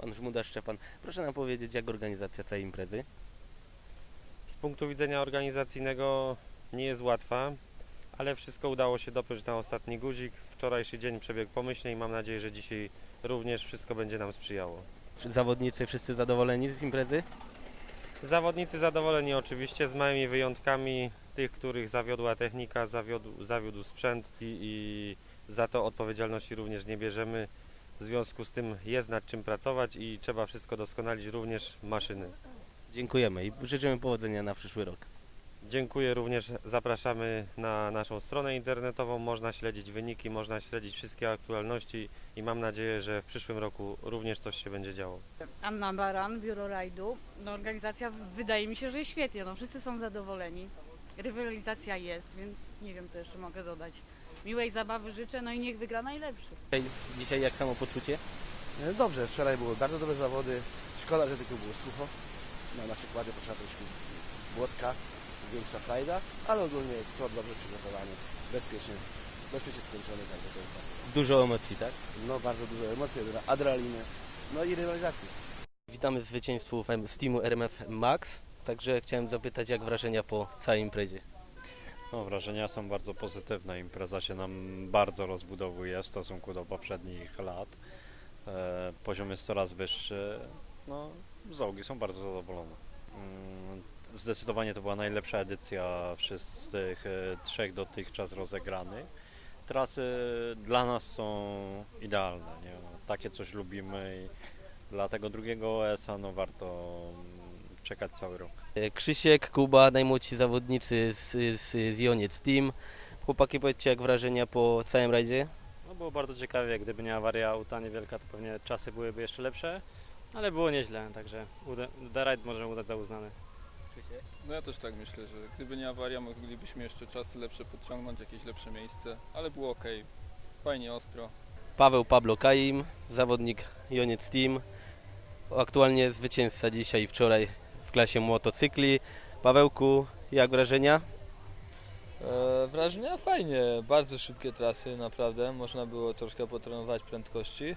pan Żmuda Szczepan. Proszę nam powiedzieć, jak organizacja całej imprezy? Z punktu widzenia organizacyjnego nie jest łatwa, ale wszystko udało się dopiąć na ostatni guzik. Wczorajszy dzień przebiegł pomyślnie i mam nadzieję, że dzisiaj również wszystko będzie nam sprzyjało. Zawodnicy wszyscy zadowoleni z imprezy? Zawodnicy zadowoleni oczywiście, z małymi wyjątkami tych, których zawiodła technika, zawiódł, zawiódł sprzęt i, i za to odpowiedzialności również nie bierzemy. W związku z tym jest nad czym pracować i trzeba wszystko doskonalić, również maszyny. Dziękujemy i życzymy powodzenia na przyszły rok. Dziękuję również, zapraszamy na naszą stronę internetową, można śledzić wyniki, można śledzić wszystkie aktualności i mam nadzieję, że w przyszłym roku również coś się będzie działo. Anna Baran, Biuro Rajdu. No, organizacja wydaje mi się, że jest świetnie. No, wszyscy są zadowoleni. Rywalizacja jest, więc nie wiem, co jeszcze mogę dodać. Miłej zabawy życzę, no i niech wygra najlepszy. Dzisiaj, dzisiaj jak samopoczucie? E, Dobrze, wczoraj były bardzo dobre zawody. Szkoda, że tylko było sucho. Na nasze kłady potrzeba troszkę błotka, większa frajda, ale ogólnie tor dobrze przygotowany, bezpiecznie, bezpiecznie skończony, także to jest bardzo. Dużo emocji, tak? No bardzo dużo emocji, adrenaliny, no i rywalizacji. Witamy zwycięzców z teamu RMF Max. Także chciałem zapytać, jak wrażenia po całej imprezie? No, wrażenia są bardzo pozytywne. Impreza się nam bardzo rozbudowuje w stosunku do poprzednich lat. E, poziom jest coraz wyższy. No, załogi są bardzo zadowolone. Mm, Zdecydowanie to była najlepsza edycja wszystkich e, trzech dotychczas rozegranych. Trasy dla nas są idealne. Nie? No, takie coś lubimy i dla tego drugiego OS-a no, warto czekać cały rok. E, Krzysiek, Kuba, najmłodsi zawodnicy z, z, z Joniec Team. Chłopaki, powiedzcie, jak wrażenia po całym rajdzie? No było bardzo ciekawie, gdyby nie awaria auta niewielka, to pewnie czasy byłyby jeszcze lepsze, ale było nieźle, także uda- The Ride możemy udać za uznany. No ja też tak myślę, że gdyby nie awaria, moglibyśmy jeszcze czasy lepsze podciągnąć, jakieś lepsze miejsce, ale było ok. Fajnie, ostro. Paweł Pablo Kaim, zawodnik Joniec Team. Aktualnie zwycięzca dzisiaj i wczoraj w klasie motocykli. Pawełku, jak wrażenia? E, wrażenia fajnie, bardzo szybkie trasy, naprawdę. Można było troszkę potrenować prędkości.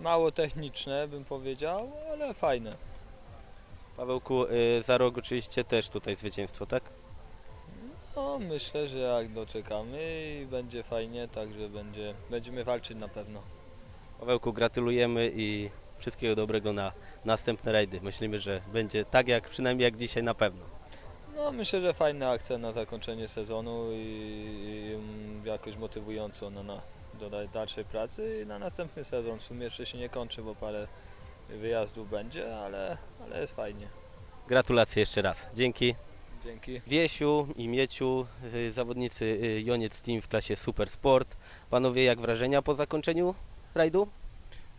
Mało techniczne, bym powiedział, ale fajne. Pawełku, y, za rok oczywiście też tutaj zwycięstwo, tak? No, myślę, że jak doczekamy i będzie fajnie, także będzie, będziemy walczyć na pewno. Pawełku, gratulujemy i wszystkiego dobrego na następne rajdy. Myślimy, że będzie tak jak przynajmniej jak dzisiaj na pewno. No, myślę, że fajna akcja na zakończenie sezonu i, i mm, jakoś motywująco na, na do dal- dalszej pracy i na następny sezon. W sumie jeszcze się nie kończy, bo parę wyjazdów będzie, ale, ale jest fajnie. Gratulacje jeszcze raz. Dzięki. Dzięki. Wiesiu i Mieciu, y, zawodnicy y, Joniec Team w klasie Super Sport. Panowie, jak wrażenia po zakończeniu rajdu?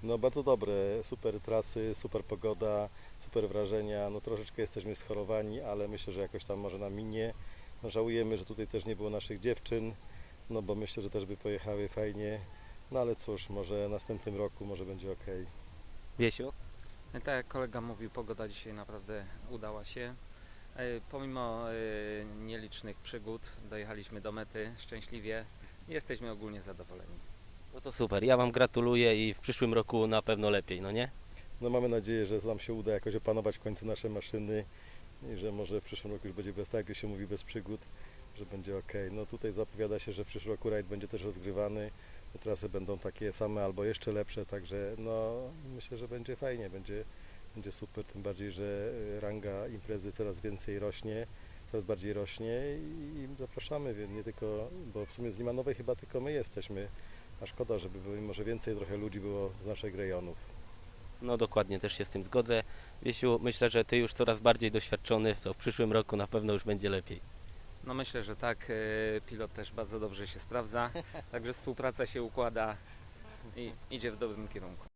No bardzo dobre, super trasy, super pogoda, super wrażenia. No troszeczkę jesteśmy schorowani, ale myślę, że jakoś tam może nam minie. No, żałujemy, że tutaj też nie było naszych dziewczyn, no bo myślę, że też by pojechały fajnie. No ale cóż, może następnym roku może będzie ok. Wiesiu? Tak jak kolega mówił, pogoda dzisiaj naprawdę udała się. E, Pomimo e, nielicznych przygód dojechaliśmy do mety szczęśliwie. Jesteśmy ogólnie zadowoleni. No to super, ja Wam gratuluję i w przyszłym roku na pewno lepiej, no nie? No mamy nadzieję, że nam się uda jakoś opanować w końcu nasze maszyny i że może w przyszłym roku już będzie bez, tak jak się mówi, bez przygód, że będzie ok. No tutaj zapowiada się, że w przyszłym roku rajd będzie też rozgrywany. Trasy będą takie same albo jeszcze lepsze, także no myślę, że będzie fajnie, będzie, będzie super, tym bardziej, że ranga imprezy coraz więcej rośnie, coraz bardziej rośnie i zapraszamy, więc nie tylko, bo w sumie z Limanowej chyba tylko my jesteśmy, a szkoda, żeby było, może więcej trochę ludzi było z naszych rejonów. No dokładnie, też się z tym zgodzę. Wiesiu, myślę, że Ty już coraz bardziej doświadczony, to w przyszłym roku na pewno już będzie lepiej. No myślę, że tak. e, Pilot też bardzo dobrze się sprawdza. Także współpraca się układa i idzie w dobrym kierunku.